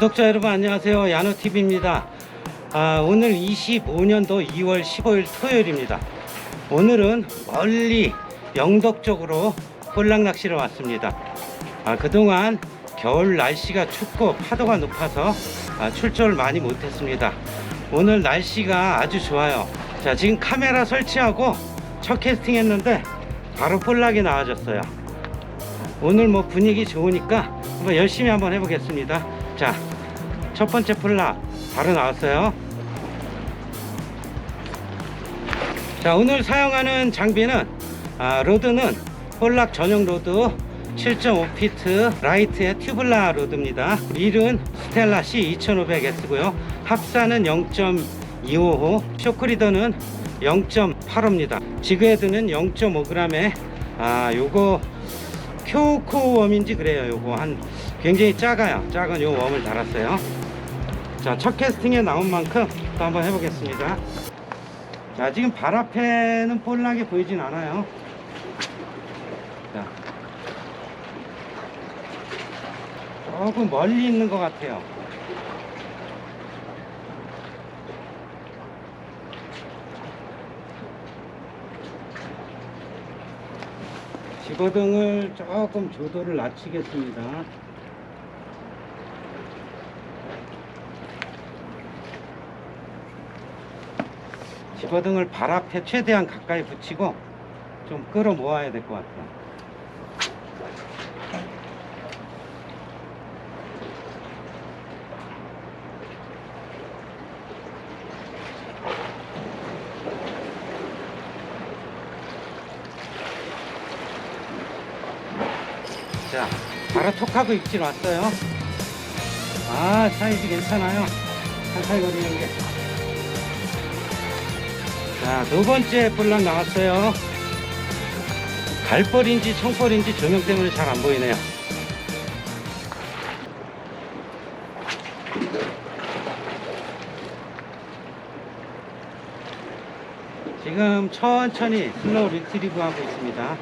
구독자 여러분 안녕하세요. 야노TV입니다. 아, 오늘 25년도 2월 15일 토요일입니다. 오늘은 멀리 영덕 쪽으로 홀락 낚시를 왔습니다. 아, 그동안 겨울 날씨가 춥고 파도가 높아서 아, 출조를 많이 못했습니다. 오늘 날씨가 아주 좋아요. 자 지금 카메라 설치하고 첫 캐스팅 했는데 바로 폴락이 나와졌어요. 오늘 뭐 분위기 좋으니까 한번 열심히 한번 해보겠습니다. 자, 첫 번째 폴락 바로 나왔어요. 자, 오늘 사용하는 장비는 아, 로드는 폴락 전용 로드 7.5피트 라이트의 튜블라 로드입니다. 릴은 스텔라 C 2500S고요. 합사는 0.255, 쇼크리더는 0.85입니다. 지그헤드는 0.5g에 아, 요거 큐코 웜인지 그래요. 요거 한 굉장히 작아요. 작은 요 웜을 달았어요. 자, 첫 캐스팅에 나온 만큼 또 한번 해보겠습니다. 자, 지금 발 앞에는 볼락이 보이진 않아요. 자, 조금 멀리 있는 것 같아요. 집어등을 조금 조도를 낮추겠습니다. 집어등을 발 앞에 최대한 가까이 붙이고 좀 끌어 모아야 될 것 같아요. 자, 바로 톡하고 입질 왔어요. 아, 사이즈 괜찮아요. 살살 거리는 게. 자, 두 번째 볼락 나왔어요. 갈벌인지 청벌인지 조명 때문에 잘 안 보이네요. 지금 천천히 슬로우 리트리브 하고 있습니다.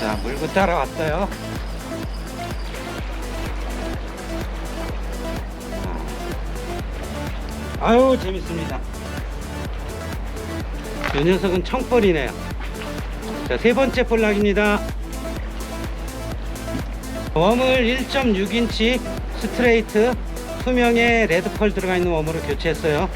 자, 물고 따라왔어요. 아유, 재밌습니다. 이 녀석은 청벌이네요. 자, 세 번째 볼락입니다. 웜을 1.6인치 스트레이트 투명의 레드펄 들어가 있는 웜으로 교체했어요.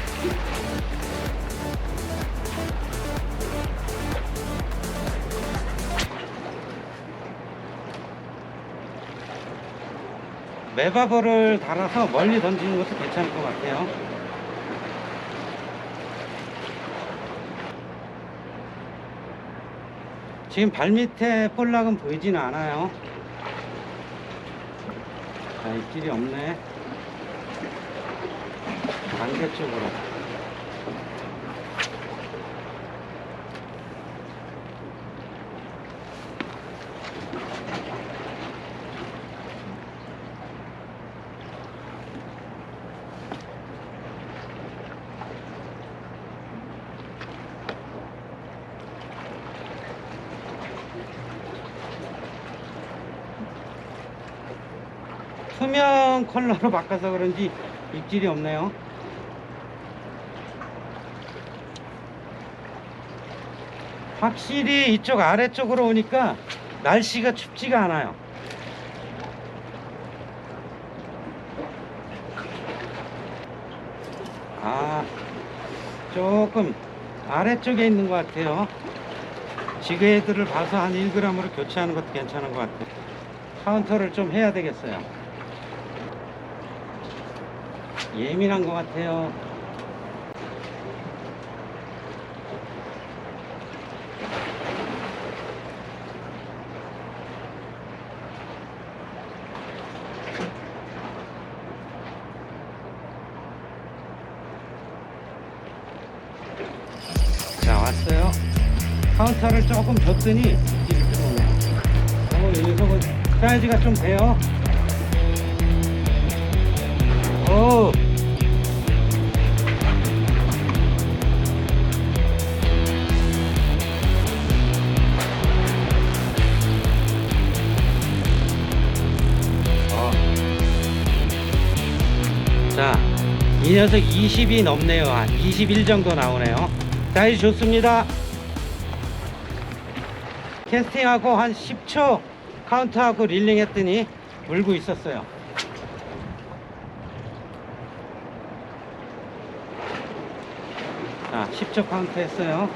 매바버를 달아서 멀리 던지는 것도 괜찮을 것 같아요. 지금 발밑에 볼락은 보이지는 않아요. 자, 입질이 없네. 반대쪽으로. 컬러로 바꿔서 그런지 입질이 없네요. 확실히 이쪽 아래쪽으로 오니까 날씨가 춥지가 않아요. 아, 조금 아래쪽에 있는 것 같아요. 지그헤드를 봐서 한 1g으로 교체하는 것도 괜찮은 것 같아요. 카운터를 좀 해야 되겠어요. 예민한 것 같아요. 자 왔어요. 카운터를 조금 줬더니 이렇게 들어오네요. 어, 이 녀석은 사이즈가 좀 돼요. 오. 자, 이 녀석 20이 넘네요. 한 21 정도 나오네요. 사이즈 좋습니다. 캐스팅하고 한 10초 카운트하고 릴링 했더니 물고 있었어요. 자, 10초 카운트 했어요.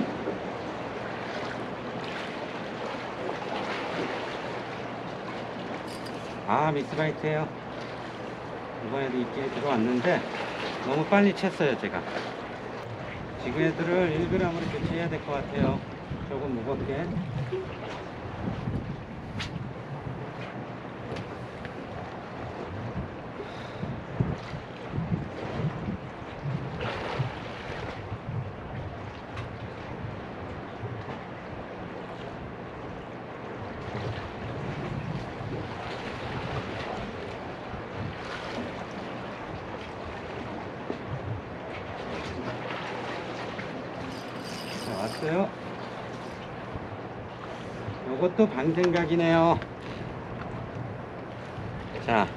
아, 믹스바이트에요. 이번에도 있게 들어왔는데 너무 빨리 챘어요, 제가. 지금 애들을 1g으로 교체해야 될 것 같아요. 조금 무겁게. 자, 왔어요. 요것도 방생각이네요. 자,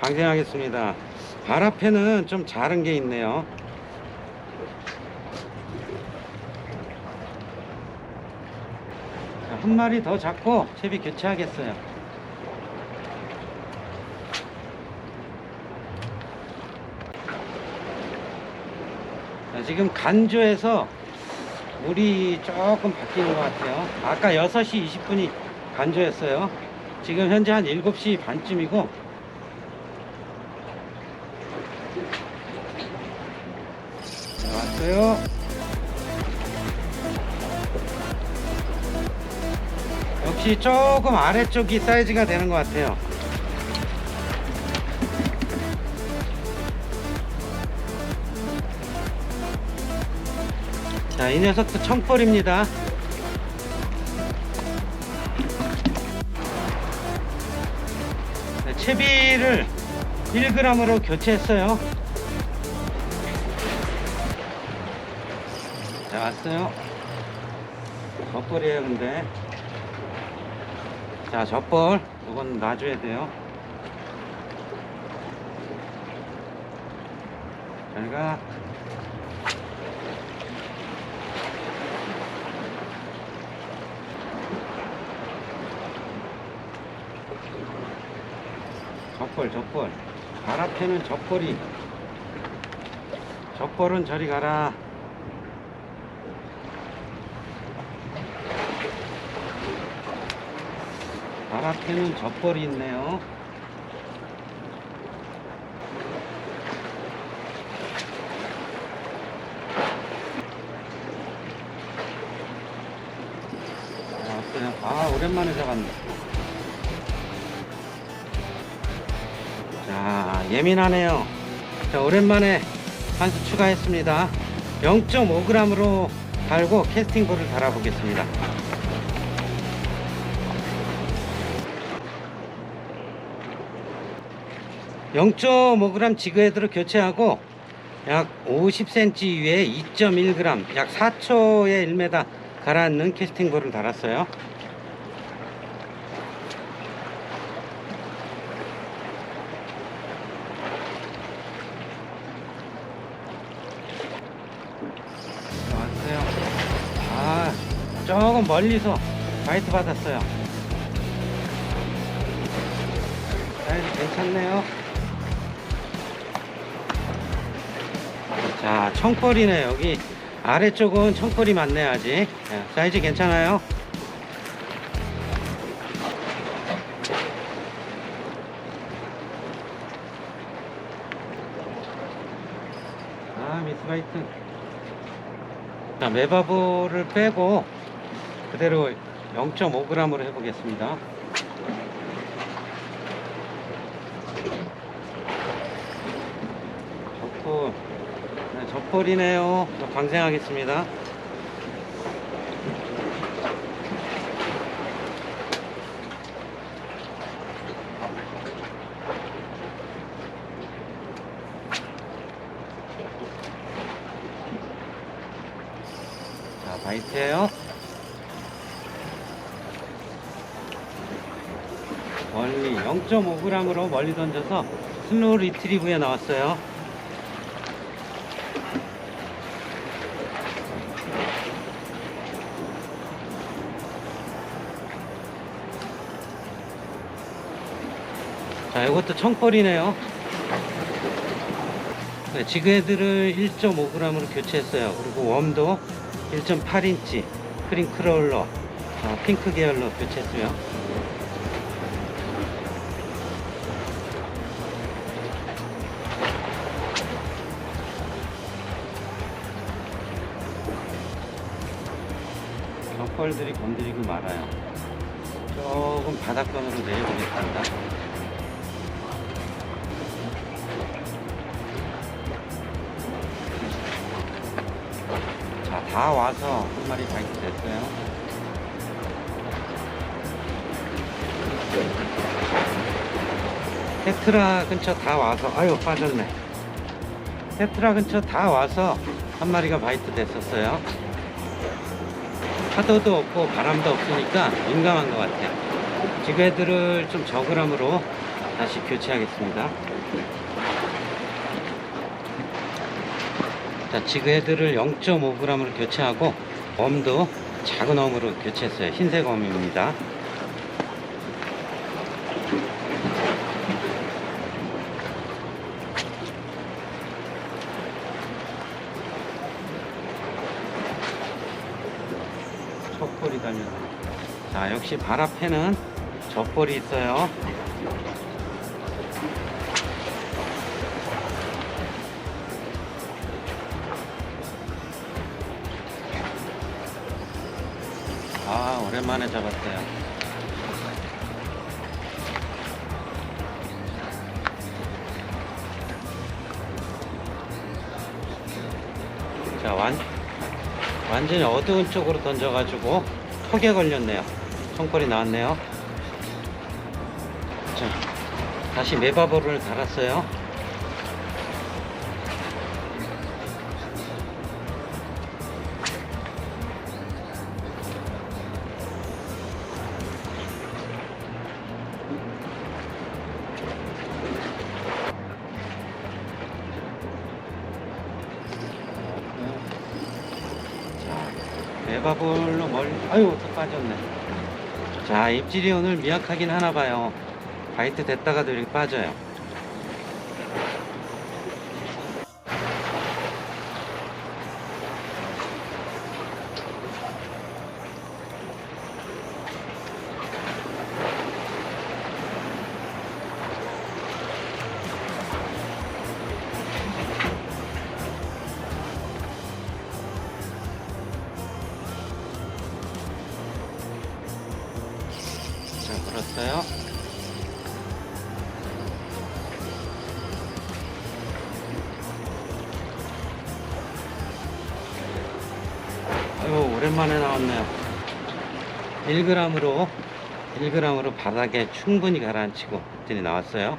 방생하겠습니다. 발 앞에는 좀 자른 게 있네요. 자, 한 마리 더 잡고 채비 교체하겠어요. 자, 지금 간조에서 물이 조금 바뀌는 것 같아요. 아까 6시 20분이 간조였어요. 지금 현재 한 7시 반쯤이고 자, 왔어요. 역시 조금 아래쪽이 사이즈가 되는 것 같아요. 자, 이 녀석도 청벌입니다. 네, 채비를 1g으로 교체했어요. 자, 왔어요. 젖벌이에요, 근데. 자, 젖벌. 이건 놔줘야 돼요. 잘 가. 젖벌 발 앞에는 젖벌이. 젖벌은 저리 가라. 발 앞에는 젖벌이 있네요. 자, 왔어요. 아 오랜만에 잡았네 예민하네요. 자, 오랜만에 한수 추가했습니다. 0.5g으로 달고 캐스팅볼을 달아 보겠습니다. (0.5g) 지그헤드로 교체하고 약 50cm 위에 2.1g 약 4초에 1m 가라앉는 캐스팅볼을 달았어요. 조금 멀리서 바이트 받았어요. 사이즈 괜찮네요. 자, 청벌이네 여기 아래쪽은 청벌이 많네 아직. 예, 사이즈 괜찮아요. 아, 미스 바이트. 자, 메바보를 빼고 그대로 0.5g으로 해보겠습니다. 젖벌, 네, 젖벌이네요. 저 방생하겠습니다. 자, 바이트예요. 0.5g으로 멀리 던져서 슬로우 리트리브에 나왔어요. 자, 이것도 청벌이네요. 네, 지그헤드를 1.5g으로 교체했어요. 그리고 웜도 1.8인치 크림 크롤러 어, 핑크 계열로 교체했어요. 격벌들이 건드리고 말아요. 조금 바닥권으로 내려보겠습니다. 자, 다 와서 한 마리 발견됐어요. 테트라 근처 다 와서, 아유, 빠졌네. 테트라 근처 다 와서 한 마리가 바이트 됐었어요. 파도도 없고 바람도 없으니까 민감한 것 같아요. 지그헤드를 좀 저그람으로 다시 교체하겠습니다. 자, 지그헤드를 0.5g으로 교체하고 웜도 작은 웜으로 교체했어요. 흰색 웜입니다. 촛불이 달려. 자, 역시 발 앞에는 젖볼이 있어요. 아, 오랜만에 잡았어요. 자, 완, 완전히 어두운 쪽으로 던져가지고 턱에 걸렸네요. 총벌이 나왔네요. 자, 다시 메바볼을 달았어요. 빠졌네. 자 입질이 오늘 미약하긴 하나 봐요. 바이트 됐다가도 이렇게 빠져요 오랜만에 나왔네요. 1g으로 1g으로 바닥에 충분히 가라앉히고 들이 나왔어요.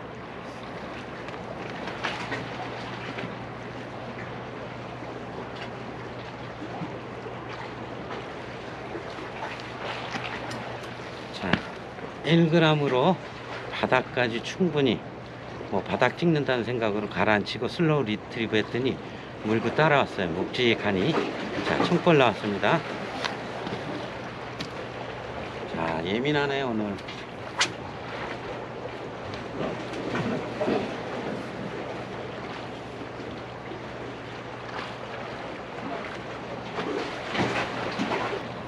자 1g으로 바닥까지 충분히 뭐 바닥 찍는다는 생각으로 가라앉히고 슬로우 리트리브 했더니 물고 따라왔어요. 묵직하니 자 총벌 나왔습니다. 자 예민하네 오늘.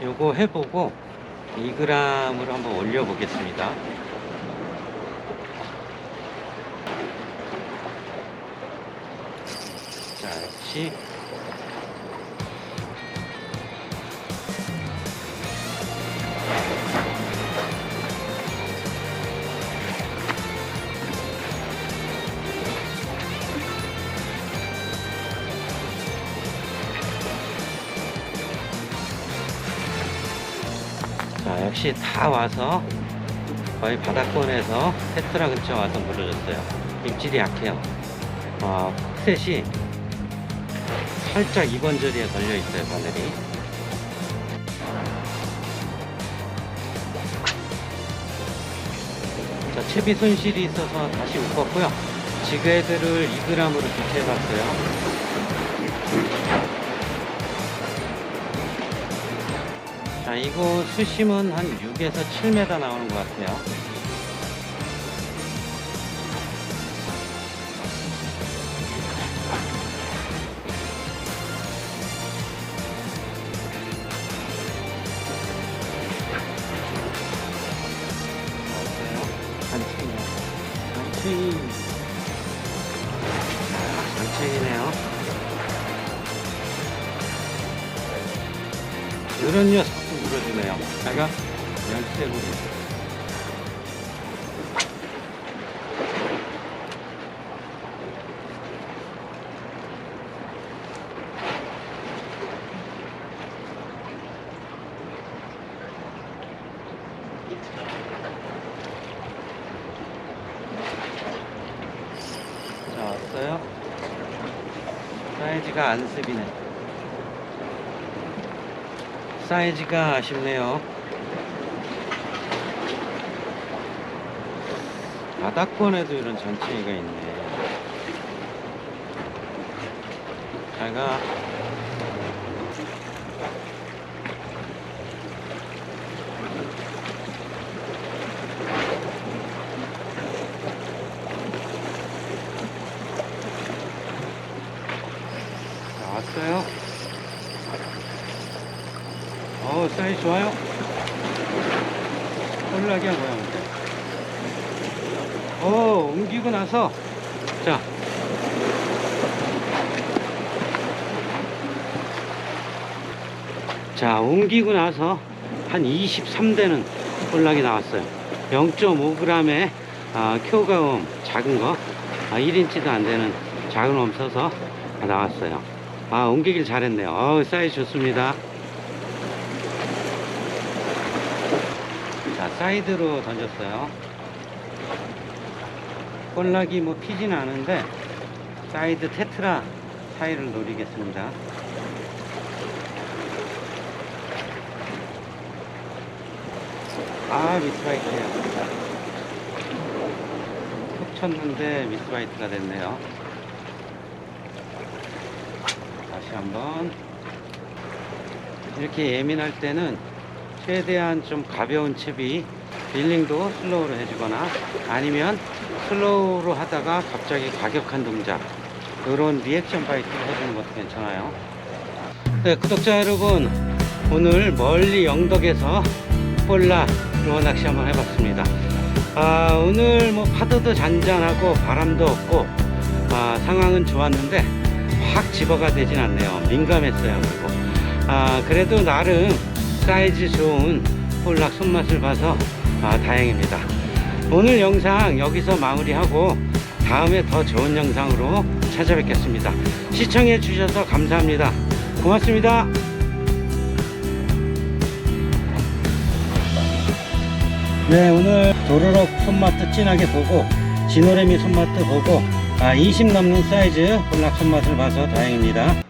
요거 해보고 2g으로 한번 올려 보겠습니다 자 역시. 자 역시 다 와서 거의 바닥권에서 테트라 근처 와서 물어줬어요. 입질이 약해요. 어, 흑셋이 살짝 이번 자리에 걸려 있어요 바늘이. 자 채비 손실이 있어서 다시 묶었고요. 지그헤드를 2g으로 교체해봤어요. 자 이거 수심은 한 6에서 7m 나오는 것 같아요 물어주네요. 자가 열쇠고리. 자, 왔어요. 안습이네. 사이즈가 아쉽네요. 바닥권에도 이런 전체가 있네. 잘가. 자, 왔어요. 어, 사이즈 좋아요. 홀라기야 뭐야, 근데. 어, 옮기고 나서, 자. 자, 옮기고 나서 한 23대는 홀락이 나왔어요. 0.5g의 아, 큐가음 작은 거, 아, 1인치도 안 되는 작은 웜 써서 나왔어요. 아, 옮기길 잘했네요. 어우, 사이즈 좋습니다. 자, 사이드로 던졌어요. 꼴락이 뭐 피진 않은데, 사이드 테트라 사이를 노리겠습니다. 아, 미스바이트예요. 툭 쳤는데 미스바이트가 됐네요. 다시 한번 이렇게 예민할 때는 최대한 좀 가벼운 칩이 빌링도 슬로우로 해주거나 아니면 슬로우로 하다가 갑자기 과격한 동작 이런 리액션 바이트를 해주는 것도 괜찮아요 네 구독자 여러분 오늘 멀리 영덕에서 볼라로 낚시 한번 해봤습니다 아, 오늘 뭐 파도도 잔잔하고 바람도 없고 아, 상황은 좋았는데 확 집어가 되진 않네요. 민감했어요. 그리고 아, 그래도 나름 사이즈 좋은 볼락 손맛을 봐서 아, 다행입니다. 오늘 영상 여기서 마무리하고 다음에 더 좋은 영상으로 찾아뵙겠습니다. 시청해 주셔서 감사합니다. 고맙습니다. 네, 오늘 도로록 손맛도 진하게 보고 진호래미 손맛도 보고 아, 20 넘는 사이즈 볼락 손맛을 봐서 다행입니다.